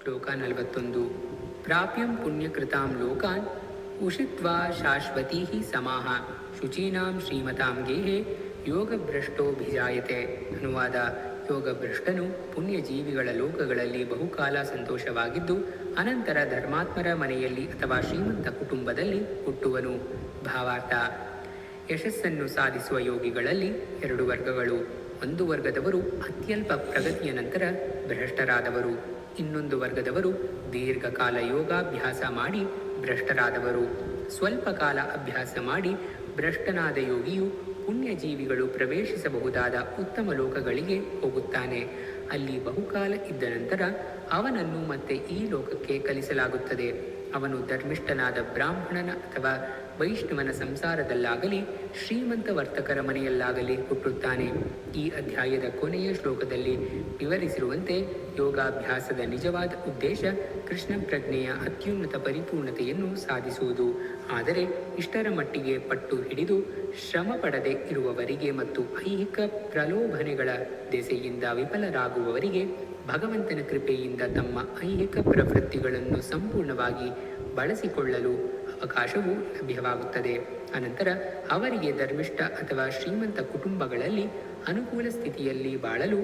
ಶ್ಲೋಕ ನಲವತ್ತೊಂದು. ಪ್ರಾಪ್ಯಂ ಪುಣ್ಯಕೃತಾಂ ಲೋಕಾನ್ ಉಷಿತ್ವಾ ಶಾಶ್ವತೀ ಸಮಾಹ. ಶುಚೀನಾಂ ಶ್ರೀಮತಾಂ ಗೇಹೆ ಯೋಗಭ್ರಷ್ಟೋಭಿಜಾಯತೆ. ಅನುವಾದ, ಯೋಗಭ್ರಷ್ಟನು ಪುಣ್ಯಜೀವಿಗಳ ಲೋಕಗಳಲ್ಲಿ ಬಹುಕಾಲ ಸಂತೋಷವಾಗಿದ್ದು, ಅನಂತರ ಧರ್ಮಾತ್ಮರ ಮನೆಯಲ್ಲಿ ಅಥವಾ ಶ್ರೀಮಂತ ಕುಟುಂಬದಲ್ಲಿ ಹುಟ್ಟುವನು. ಭಾವಾರ್ಥ, ಯಶಸ್ಸನ್ನು ಸಾಧಿಸುವ ಯೋಗಿಗಳಲ್ಲಿ ಎರಡು ವರ್ಗಗಳು. ಒಂದು ವರ್ಗದವರು ಅತ್ಯಲ್ಪ ಪ್ರಗತಿಯ ನಂತರ ಭ್ರಷ್ಟರಾದವರು. ಇನ್ನೊಂದು ವರ್ಗದವರು ದೀರ್ಘಕಾಲ ಯೋಗಾಭ್ಯಾಸ ಮಾಡಿ ಭ್ರಷ್ಟರಾದವರು. ಸ್ವಲ್ಪ ಕಾಲ ಅಭ್ಯಾಸ ಮಾಡಿ ಭ್ರಷ್ಟನಾದ ಯೋಗಿಯು ಪುಣ್ಯಜೀವಿಗಳು ಪ್ರವೇಶಿಸಬಹುದಾದ ಉತ್ತಮ ಲೋಕಗಳಿಗೆ ಹೋಗುತ್ತಾನೆ. ಅಲ್ಲಿ ಬಹುಕಾಲ ಇದ್ದ ನಂತರ ಅವನನ್ನು ಮತ್ತೆ ಈ ಲೋಕಕ್ಕೆ ಕಲಿಸಲಾಗುತ್ತದೆ. ಅವನು ಧರ್ಮಿಷ್ಠನಾದ ಬ್ರಾಹ್ಮಣನ ಅಥವಾ ವೈಷ್ಣವನ ಸಂಸಾರದಲ್ಲಾಗಲಿ ಶ್ರೀಮಂತ ವರ್ತಕರ ಮನೆಯಲ್ಲಾಗಲಿ ಹುಟ್ಟುತ್ತಾನೆ. ಈ ಅಧ್ಯಾಯದ ಕೊನೆಯ ಶ್ಲೋಕದಲ್ಲಿ ವಿವರಿಸಿರುವಂತೆ ಯೋಗಾಭ್ಯಾಸದ ನಿಜವಾದ ಉದ್ದೇಶ ಕೃಷ್ಣ ಪ್ರಜ್ಞೆಯ ಅತ್ಯುನ್ನತ ಪರಿಪೂರ್ಣತೆಯನ್ನು ಸಾಧಿಸುವುದು. ಆದರೆ ಇಷ್ಟರ ಮಟ್ಟಿಗೆ ಪಟ್ಟು ಹಿಡಿದು ಶ್ರಮ ಪಡದೆ ಇರುವವರಿಗೆ ಮತ್ತು ಐಹಿಕ ಪ್ರಲೋಭನೆಗಳ ದೆಸೆಯಿಂದ ವಿಫಲರಾಗುವವರಿಗೆ ಭಗವಂತನ ಕೃಪೆಯಿಂದ ತಮ್ಮ ಐಹಿಕ ಪ್ರವೃತ್ತಿಗಳನ್ನು ಸಂಪೂರ್ಣವಾಗಿ ಬಳಸಿಕೊಳ್ಳಲು ಅವಕಾಶವು ಲಭ್ಯವಾಗುತ್ತದೆ. ಅನಂತರ ಅವರಿಗೆ ಧರ್ಮಿಷ್ಠ ಅಥವಾ ಶ್ರೀಮಂತ ಕುಟುಂಬಗಳಲ್ಲಿ ಅನುಕೂಲ ಸ್ಥಿತಿಯಲ್ಲಿ ಬಾಳಲು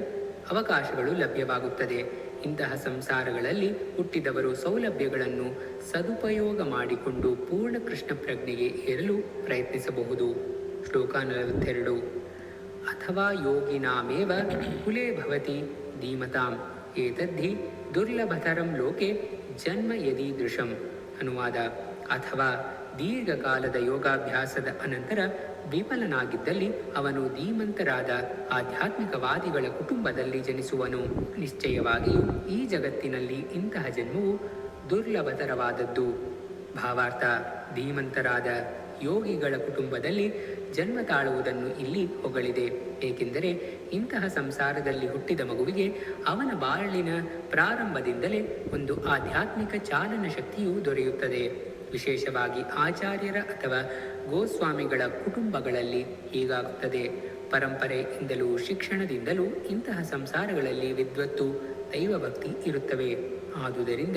ಅವಕಾಶಗಳು ಲಭ್ಯವಾಗುತ್ತದೆ. ಇಂತಹ ಸಂಸಾರಗಳಲ್ಲಿ ಹುಟ್ಟಿದವರು ಸೌಲಭ್ಯಗಳನ್ನು ಸದುಪಯೋಗ ಮಾಡಿಕೊಂಡು ಪೂರ್ಣ ಕೃಷ್ಣ ಪ್ರಜ್ಞೆಗೆ ಏರಲು ಪ್ರಯತ್ನಿಸಬಹುದು. ಶ್ಲೋಕ ನಲವತ್ತೆರಡು. ಅಥವಾ ಯೋಗಿನಾಮೇವ ಕುಲೇ ಭವತಿ ಧೀಮತಾಂ ಏತದ್ಧಿ ದುರ್ಲಭತರಂ ಲೋಕೆ ಜನ್ಮ ಯದೀದೃಶಂ ಅನುವಾದ ಅಥವಾ ದೀರ್ಘಕಾಲದ ಯೋಗಾಭ್ಯಾಸದ ಅನಂತರ ವಿಫಲನಾಗಿದ್ದಲ್ಲಿ ಅವನು ಧೀಮಂತರಾದ ಆಧ್ಯಾತ್ಮಿಕವಾದಿಗಳ ಕುಟುಂಬದಲ್ಲಿ ಜನಿಸುವನು। ನಿಶ್ಚಯವಾಗಿಯೂ ಈ ಜಗತ್ತಿನಲ್ಲಿ ಇಂತಹ ಜನ್ಮವು ದುರ್ಲಭತರವಾದದ್ದು। ಭಾವಾರ್ಥ। ಧೀಮಂತರಾದ ಯೋಗಿಗಳ ಕುಟುಂಬದಲ್ಲಿ ಜನ್ಮ ತಾಳುವುದನ್ನು ಇಲ್ಲಿ ಹೊಗಳಿದೆ. ಏಕೆಂದರೆ ಇಂತಹ ಸಂಸಾರದಲ್ಲಿ ಹುಟ್ಟಿದ ಮಗುವಿಗೆ ಅವನ ಬಾಳಿನ ಪ್ರಾರಂಭದಿಂದಲೇ ಒಂದು ಆಧ್ಯಾತ್ಮಿಕ ಚಾಲನ ಶಕ್ತಿಯು ದೊರೆಯುತ್ತದೆ. ವಿಶೇಷವಾಗಿ ಆಚಾರ್ಯರ ಅಥವಾ ಗೋಸ್ವಾಮಿಗಳ ಕುಟುಂಬಗಳಲ್ಲಿ ಹೀಗಾಗುತ್ತದೆ. ಪರಂಪರೆಯಿಂದಲೂ ಶಿಕ್ಷಣದಿಂದಲೂ ಇಂತಹ ಸಂಸಾರಗಳಲ್ಲಿ ವಿದ್ವತ್ತು, ದೈವಭಕ್ತಿ ಇರುತ್ತವೆ. ಆದುದರಿಂದ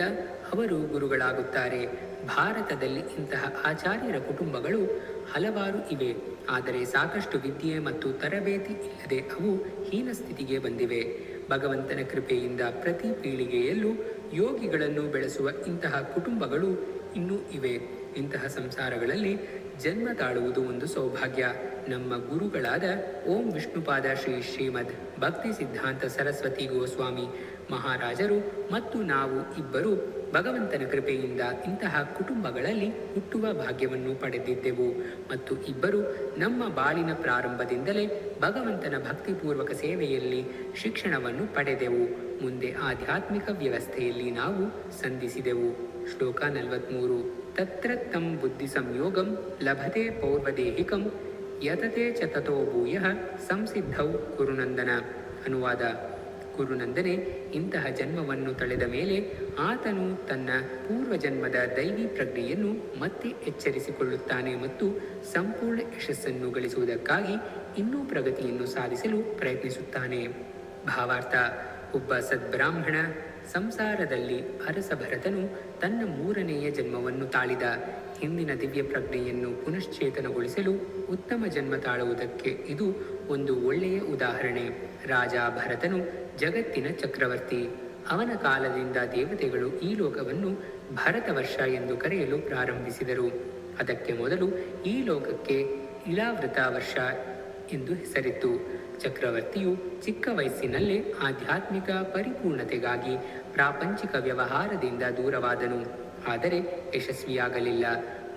ಅವರು ಗುರುಗಳಾಗುತ್ತಾರೆ. ಭಾರತದಲ್ಲಿ ಇಂತಹ ಆಚಾರ್ಯರ ಕುಟುಂಬಗಳು ಹಲವಾರು ಇವೆ. ಆದರೆ ಸಾಕಷ್ಟು ವಿದ್ಯೆ ಮತ್ತು ತರಬೇತಿ ಇಲ್ಲದೆ ಅವು ಹೀನ ಸ್ಥಿತಿಗೆ ಬಂದಿವೆ. ಭಗವಂತನ ಕೃಪೆಯಿಂದ ಪ್ರತಿ ಪೀಳಿಗೆಯಲ್ಲೂ ಯೋಗಿಗಳನ್ನು ಬೆಳೆಸುವ ಇಂತಹ ಕುಟುಂಬಗಳು ಇನ್ನೂ ಇವೆ. ಇಂತಹ ಸಂಸಾರಗಳಲ್ಲಿ ಜನ್ಮ ತಾಳುವುದು ಒಂದು ಸೌಭಾಗ್ಯ. ನಮ್ಮ ಗುರುಗಳಾದ ಓಂ ವಿಷ್ಣುಪಾದ ಶ್ರೀ ಶ್ರೀಮದ್ ಭಕ್ತಿ ಸಿದ್ಧಾಂತ ಸರಸ್ವತಿ ಗೋಸ್ವಾಮಿ ಮಹಾರಾಜರು ಮತ್ತು ನಾವು ಇಬ್ಬರು ಭಗವಂತನ ಕೃಪೆಯಿಂದ ಇಂತಹ ಕುಟುಂಬಗಳಲ್ಲಿ ಹುಟ್ಟುವ ಭಾಗ್ಯವನ್ನು ಪಡೆದಿದ್ದೆವು. ಮತ್ತು ಇಬ್ಬರು ನಮ್ಮ ಬಾಳಿನ ಪ್ರಾರಂಭದಿಂದಲೇ ಭಗವಂತನ ಭಕ್ತಿಪೂರ್ವಕ ಸೇವೆಯಲ್ಲಿ ಶಿಕ್ಷಣವನ್ನು ಪಡೆದೆವು. ಮುಂದೆ ಆಧ್ಯಾತ್ಮಿಕ ವ್ಯವಸ್ಥೆಯಲ್ಲಿ ನಾವು ಸಂಧಿಸಿದೆವು. ಶ್ಲೋಕ ನಲವತ್ಮೂರು. ತತ್ರ ತಂ ಬುದ್ಧಿ ಸಂಯೋಗಂ ಲಭತೆ ಪೌರ್ವದೇಹಿಕಂ ಯತತೆ ಚ ಭೂಯ ಸಂಸಿದ್ಧೌ ಕುರುನಂದನ ಅನುವಾದ. ಕುರುನಂದನೆ ಇಂತಹ ಜನ್ಮವನ್ನು ತಳೆದ ಮೇಲೆ ಆತನು ತನ್ನ ಪೂರ್ವಜನ್ಮದ ದೈವಿ ಪ್ರಜ್ಞೆಯನ್ನು ಮತ್ತೆ ಎಚ್ಚರಿಸಿಕೊಳ್ಳುತ್ತಾನೆ ಮತ್ತು ಸಂಪೂರ್ಣ ಯಶಸ್ಸನ್ನು ಗಳಿಸುವುದಕ್ಕಾಗಿ ಇನ್ನೂ ಪ್ರಗತಿಯನ್ನು ಸಾಧಿಸಲು ಪ್ರಯತ್ನಿಸುತ್ತಾನೆ. ಭಾವಾರ್ಥ, ಒಬ್ಬ ಸದ್ಬ್ರಾಹ್ಮಣ ಸಂಸಾರದಲ್ಲಿ ಅರಸ ಭರತನು ತನ್ನ ಮೂರನೆಯ ಜನ್ಮವನ್ನು ತಾಳಿದ. ಹಿಂದಿನ ದಿವ್ಯ ಪ್ರಜ್ಞೆಯನ್ನು ಪುನಶ್ಚೇತನಗೊಳಿಸಲು ಉತ್ತಮ ಜನ್ಮ ತಾಳುವುದಕ್ಕೆ ಇದು ಒಂದು ಒಳ್ಳೆಯ ಉದಾಹರಣೆ. ರಾಜ ಭರತನು ಜಗತ್ತಿನ ಚಕ್ರವರ್ತಿ. ಅವನ ಕಾಲದಿಂದ ದೇವತೆಗಳು ಈ ಲೋಕವನ್ನು ಭರತ ವರ್ಷ ಎಂದು ಕರೆಯಲು ಪ್ರಾರಂಭಿಸಿದರು. ಅದಕ್ಕೆ ಮೊದಲು ಈ ಲೋಕಕ್ಕೆ ಇಳಾವೃತ ವರ್ಷ ಎಂದು ಹೆಸರಿತ್ತು. ಚಕ್ರವರ್ತಿಯು ಚಿಕ್ಕ ವಯಸ್ಸಿನಲ್ಲೇ ಆಧ್ಯಾತ್ಮಿಕ ಪರಿಪೂರ್ಣತೆಗಾಗಿ ಪ್ರಾಪಂಚಿಕ ವ್ಯವಹಾರದಿಂದ ದೂರವಾದನು. ಆದರೆ ಯಶಸ್ವಿಯಾಗಲಿಲ್ಲ.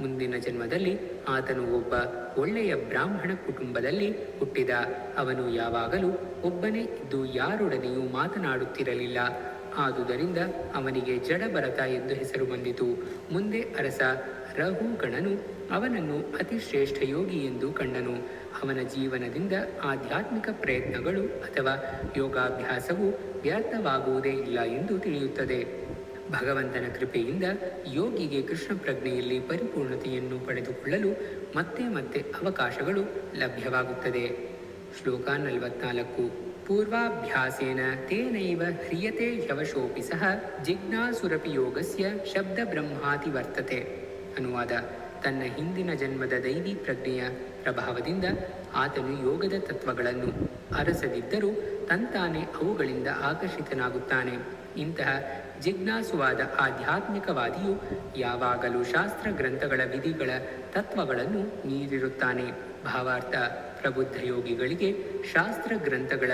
ಮುಂದಿನ ಜನ್ಮದಲ್ಲಿ ಆತನು ಒಬ್ಬ ಒಳ್ಳೆಯ ಬ್ರಾಹ್ಮಣ ಕುಟುಂಬದಲ್ಲಿ ಹುಟ್ಟಿದ. ಅವನು ಯಾವಾಗಲೂ ಒಬ್ಬನೇ ಇದ್ದು ಯಾರೊಡನೆಯೂ ಮಾತನಾಡುತ್ತಿರಲಿಲ್ಲ. ಆದುದರಿಂದ ಅವನಿಗೆ ಜಡಭರತ ಎಂದು ಹೆಸರು ಬಂದಿತು. ಮುಂದೆ ಅರಸ ರಹುಗಣನು ಅವನನ್ನು ಅತಿ ಶ್ರೇಷ್ಠ ಯೋಗಿ ಎಂದು ಕಂಡನು. ಅವನ ಜೀವನದಿಂದ ಆಧ್ಯಾತ್ಮಿಕ ಪ್ರಯತ್ನಗಳು ಅಥವಾ ಯೋಗಾಭ್ಯಾಸವು ವ್ಯರ್ಥವಾಗುವುದೇ ಇಲ್ಲ ಎಂದು ತಿಳಿಯುತ್ತದೆ. ಭಗವಂತನ ಕೃಪೆಯಿಂದ ಯೋಗಿಗೆ ಕೃಷ್ಣ ಪ್ರಜ್ಞೆಯಲ್ಲಿ ಪರಿಪೂರ್ಣತೆಯನ್ನು ಪಡೆದುಕೊಳ್ಳಲು ಮತ್ತೆ ಮತ್ತೆ ಅವಕಾಶಗಳು ಲಭ್ಯವಾಗುತ್ತದೆ. ಶ್ಲೋಕ ನಲವತ್ನಾಲ್ಕು. ಪೂರ್ವಾಭ್ಯಾಸೇನ ತೇನೈವ ಹ್ರಿಯತೆ ಶವಶೋಪಿ ಸಹ ಜಿಜ್ಞಾಸುರಪಿ ಯೋಗಸ್ಯ ಶಬ್ದ ಬ್ರಹ್ಮಾತಿ ವರ್ತತೆ. ಅನುವಾದ. ತನ್ನ ಹಿಂದಿನ ಜನ್ಮದ ದೈವಿ ಪ್ರಜ್ಞೆಯ ಪ್ರಭಾವದಿಂದ ಆತನು ಯೋಗದ ತತ್ವಗಳನ್ನು ಅರಸದಿದ್ದರೂ ತಂತಾನೆ ಅವುಗಳಿಂದ ಆಕರ್ಷಿತನಾಗುತ್ತಾನೆ. ಇಂತಹ ಜಿಜ್ಞಾಸುವಾದ ಆಧ್ಯಾತ್ಮಿಕವಾದಿಯು ಯಾವಾಗಲೂ ಶಾಸ್ತ್ರ ಗ್ರಂಥಗಳ ವಿಧಿಗಳ ತತ್ವಗಳನ್ನು ನೀಡಿರುತ್ತಾನೆ ಭಾವಾರ್ಥ ಪ್ರಬುದ್ಧ ಯೋಗಿಗಳಿಗೆ ಶಾಸ್ತ್ರ ಗ್ರಂಥಗಳ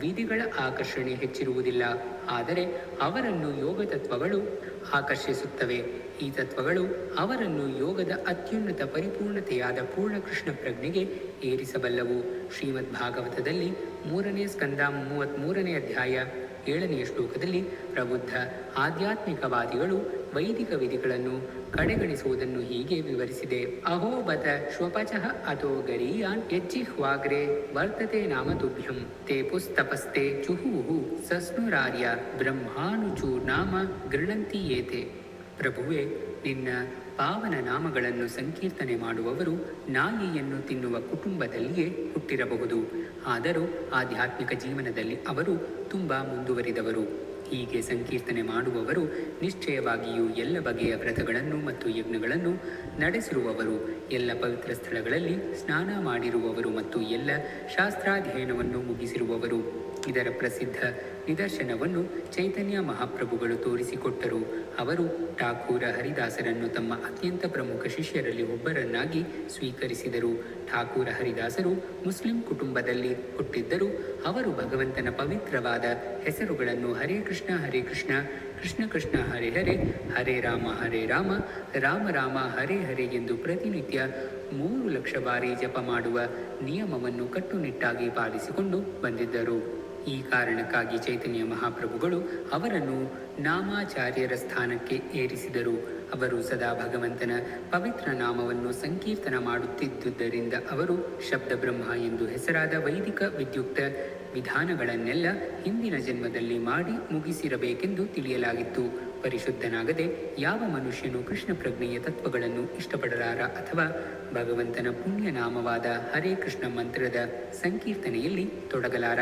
ವಿಧಿಗಳ ಆಕರ್ಷಣೆ ಹೆಚ್ಚಿರುವುದಿಲ್ಲ. ಆದರೆ ಅವರನ್ನು ಯೋಗ ತತ್ವಗಳು ಆಕರ್ಷಿಸುತ್ತವೆ. ಈ ತತ್ವಗಳು ಅವರನ್ನು ಯೋಗದ ಅತ್ಯುನ್ನತ ಪರಿಪೂರ್ಣತೆಯಾದ ಪೂರ್ಣ ಕೃಷ್ಣ ಪ್ರಜ್ಞೆಗೆ ಏರಿಸಬಲ್ಲವು. ಶ್ರೀಮದ್ ಭಾಗವತದಲ್ಲಿ ಮೂರನೇ ಸ್ಕಂದ ಮೂವತ್ತ್ಮೂರನೇ ಅಧ್ಯಾಯ. ಏಳನೆಯ ಶ್ಲೋಕದಲ್ಲಿ ಪ್ರಬುದ್ಧ ಆಧ್ಯಾತ್ಮಿಕವಾದಿಗಳು ವೈದಿಕ ವಿಧಿಗಳನ್ನು ಕಡೆಗಣಿಸುವುದನ್ನು ಹೀಗೆ ವಿವರಿಸಿದೆ. ಅಹೋಬತ ಶ್ವಪಚಃ ಅಥೋ ಗರೀಯಾನ್ ಯಜ್ಜಿಹ್ವಾಗ್ರೆ ವರ್ತತೆ ನಾಮ ತುಭ್ಯಂ ತೇ ಪುಸ್ತಪಸ್ತೆ ಚುಹೂಹು ಸಸ್ನುರಾರ್ಯ ಬ್ರಹ್ಮಾನುಚೂ ನಾಮ ಗೃಣಂತಿ ಏತೆ ಪ್ರಭುವೆ, ನಿನ್ನ ಪಾವನ ನಾಮಗಳನ್ನು ಸಂಕೀರ್ತನೆ ಮಾಡುವವರು ನಾಯಿಯನ್ನು ತಿನ್ನುವ ಕುಟುಂಬದಲ್ಲಿಯೇ ಹುಟ್ಟಿರಬಹುದು. ಆದರೂ ಆಧ್ಯಾತ್ಮಿಕ ಜೀವನದಲ್ಲಿ ಅವರು ತುಂಬ ಮುಂದುವರಿದವರು. ಹೀಗೆ ಸಂಕೀರ್ತನೆ ಮಾಡುವವರು ನಿಶ್ಚಯವಾಗಿಯೂ ಎಲ್ಲ ಬಗೆಯ ವ್ರತಗಳನ್ನು ಮತ್ತು ಯಜ್ಞಗಳನ್ನು ನಡೆಸಿರುವವರು, ಎಲ್ಲ ಪವಿತ್ರ ಸ್ಥಳಗಳಲ್ಲಿ ಸ್ನಾನ ಮಾಡಿರುವವರು ಮತ್ತು ಎಲ್ಲ ಶಾಸ್ತ್ರಾಧ್ಯಯನವನ್ನು ಮುಗಿಸಿರುವವರು. ಇದರ ಪ್ರಸಿದ್ಧ ನಿದರ್ಶನವನ್ನು ಚೈತನ್ಯ ಮಹಾಪ್ರಭುಗಳು ತೋರಿಸಿಕೊಟ್ಟರು. ಅವರು ಠಾಕೂರ ಹರಿದಾಸರನ್ನು ತಮ್ಮ ಅತ್ಯಂತ ಪ್ರಮುಖ ಶಿಷ್ಯರಲ್ಲಿ ಒಬ್ಬರನ್ನಾಗಿ ಸ್ವೀಕರಿಸಿದರು. ಠಾಕೂರ ಹರಿದಾಸರು ಮುಸ್ಲಿಂ ಕುಟುಂಬದಲ್ಲಿ ಹುಟ್ಟಿದ್ದರು. ಅವರು ಭಗವಂತನ ಪವಿತ್ರವಾದ ಹೆಸರುಗಳನ್ನು ಹರೇ ಕೃಷ್ಣ ಹರೇ ಕೃಷ್ಣ ಕೃಷ್ಣ ಕೃಷ್ಣ, ಹರೇ ಹರೇ ಹರೇ ರಾಮ ಹರೇ ರಾಮ ರಾಮ ರಾಮ, ಹರೇ ಹರೇ ಎಂದು ಪ್ರತಿನಿತ್ಯ ಮೂರು ಲಕ್ಷ ಬಾರಿ ಜಪ ಮಾಡುವ ನಿಯಮವನ್ನು ಕಟ್ಟುನಿಟ್ಟಾಗಿ ಪಾಲಿಸಿಕೊಂಡು ಬಂದಿದ್ದರು. ಈ ಕಾರಣಕ್ಕಾಗಿ ಚೈತನ್ಯ ಮಹಾಪ್ರಭುಗಳು ಅವರನ್ನು ನಾಮಾಚಾರ್ಯರ ಸ್ಥಾನಕ್ಕೆ ಏರಿಸಿದರು. ಅವರು ಸದಾ ಭಗವಂತನ ಪವಿತ್ರ ನಾಮವನ್ನು ಸಂಕೀರ್ತನ ಮಾಡುತ್ತಿದ್ದುದರಿಂದ ಅವರು ಶಬ್ದಬ್ರಹ್ಮ ಎಂದು ಹೆಸರಾದ ವೈದಿಕ ವಿದ್ಯುಕ್ತ ವಿಧಾನಗಳನ್ನೆಲ್ಲ ಹಿಂದಿನ ಜನ್ಮದಲ್ಲಿ ಮಾಡಿ ಮುಗಿಸಿರಬೇಕೆಂದು ತಿಳಿಯಲಾಗಿತ್ತು. ಪರಿಶುದ್ಧನಾಗದೆ ಯಾವ ಮನುಷ್ಯನು ಕೃಷ್ಣ ಪ್ರಜ್ಞೆಯ ತತ್ವಗಳನ್ನು ಇಷ್ಟಪಡಲಾರ ಅಥವಾ ಭಗವಂತನ ಪುಣ್ಯನಾಮವಾದ ಹರೇ ಕೃಷ್ಣ ಮಂತ್ರದ ಸಂಕೀರ್ತನೆಯಲ್ಲಿ ತೊಡಗಲಾರ?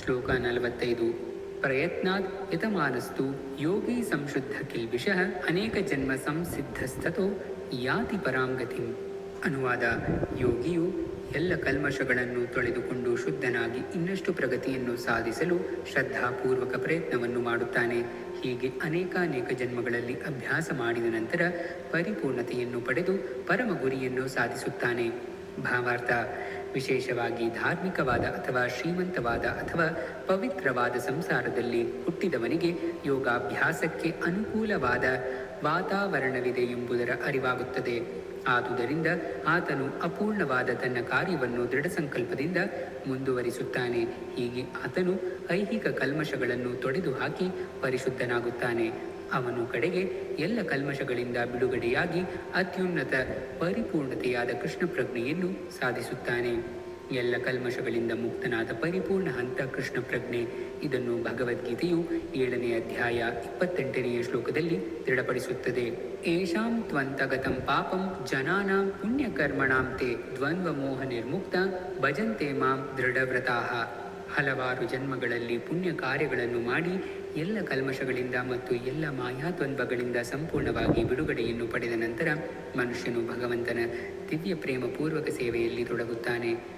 ಶ್ಲೋಕ ನಲವತ್ತೈದು. ಪ್ರಯತ್ನಾತ್ ಯತಮಾನಸ್ತು, ಯೋಗಿ ಸಂಶುದ್ಧ ಕಿಲ್ಬಿಷಃ ಅನೇಕ ಜನ್ಮ ಸಂಸಿದ್ಧಸ್ಥತೋ ಯಾತಿ ಪರಾಂಗತಿ. ಅನುವಾದ, ಯೋಗಿಯು ಎಲ್ಲ ಕಲ್ಮಶಗಳನ್ನು ತೊಳೆದುಕೊಂಡು ಶುದ್ಧನಾಗಿ ಇನ್ನಷ್ಟು ಪ್ರಗತಿಯನ್ನು ಸಾಧಿಸಲು ಶ್ರದ್ಧಾಪೂರ್ವಕ ಪ್ರಯತ್ನವನ್ನು ಮಾಡುತ್ತಾನೆ. ಹೀಗೆ ಅನೇಕಾನೇಕ ಜನ್ಮಗಳಲ್ಲಿ ಅಭ್ಯಾಸ ಮಾಡಿದ ನಂತರ ಪರಿಪೂರ್ಣತೆಯನ್ನು ಪಡೆದು ಪರಮ ಗುರಿಯನ್ನು ಸಾಧಿಸುತ್ತಾನೆ. ಭಾವಾರ್ಥ ವಿಶೇಷವಾಗಿ ಧಾರ್ಮಿಕವಾದ ಅಥವಾ ಶ್ರೀಮಂತವಾದ ಅಥವಾ ಪವಿತ್ರವಾದ ಸಂಸಾರದಲ್ಲಿ ಹುಟ್ಟಿದವನಿಗೆ ಯೋಗಾಭ್ಯಾಸಕ್ಕೆ ಅನುಕೂಲವಾದ ವಾತಾವರಣವಿದೆ ಎಂಬುದರ ಅರಿವಾಗುತ್ತದೆ. ಆದುದರಿಂದ ಆತನು ಅಪೂರ್ಣವಾದ ತನ್ನ ಕಾರ್ಯವನ್ನು ದೃಢ ಸಂಕಲ್ಪದಿಂದ ಮುಂದುವರಿಸುತ್ತಾನೆ. ಹೀಗೆ ಆತನು ಐಹಿಕ ಕಲ್ಮಶಗಳನ್ನು ತೊಡೆದು ಹಾಕಿ ಪರಿಶುದ್ಧನಾಗುತ್ತಾನೆ. ಅವನು ಕಡೆಗೆ ಎಲ್ಲ ಕಲ್ಮಶಗಳಿಂದ ಬಿಡುಗಡೆಯಾಗಿ ಅತ್ಯುನ್ನತ ಪರಿಪೂರ್ಣತೆಯಾದ ಕೃಷ್ಣ ಪ್ರಜ್ಞೆಯನ್ನು ಸಾಧಿಸುತ್ತಾನೆ. ಎಲ್ಲ ಕಲ್ಮಶಗಳಿಂದ ಮುಕ್ತನಾದ ಪರಿಪೂರ್ಣ ಹಂತ ಕೃಷ್ಣ ಪ್ರಜ್ಞೆ. ಇದನ್ನು ಭಗವದ್ಗೀತೆಯು ಏಳನೇ ಅಧ್ಯಾಯ ಇಪ್ಪತ್ತೆಂಟನೆಯ ಶ್ಲೋಕದಲ್ಲಿ ದೃಢಪಡಿಸುತ್ತದೆ. ಏಷಾಂ ತ್ವಂತಗತಂ ಪಾಪಂ ಜನಾನಾಂ ಪುಣ್ಯಕರ್ಮಣಾಂತೆ ದ್ವಂದ್ವ ಮೋಹ ನಿರ್ಮುಕ್ತ ಭಜಂತೆ ಮಾಂ ದೃಢವ್ರತಾಹ ಹಲವಾರು ಜನ್ಮಗಳಲ್ಲಿ ಪುಣ್ಯ ಕಾರ್ಯಗಳನ್ನು ಮಾಡಿ ಎಲ್ಲ ಕಲ್ಮಶಗಳಿಂದ ಮತ್ತು ಎಲ್ಲ ಮಾಯಾದ್ವಂದ್ವಗಳಿಂದ ಸಂಪೂರ್ಣವಾಗಿ ಬಿಡುಗಡೆಯನ್ನು ಪಡೆದ ನಂತರ ಮನುಷ್ಯನು ಭಗವಂತನ ದಿವ್ಯ ಪ್ರೇಮ ಪೂರ್ವಕ ಸೇವೆಯಲ್ಲಿ ತೊಡಗುತ್ತಾನೆ.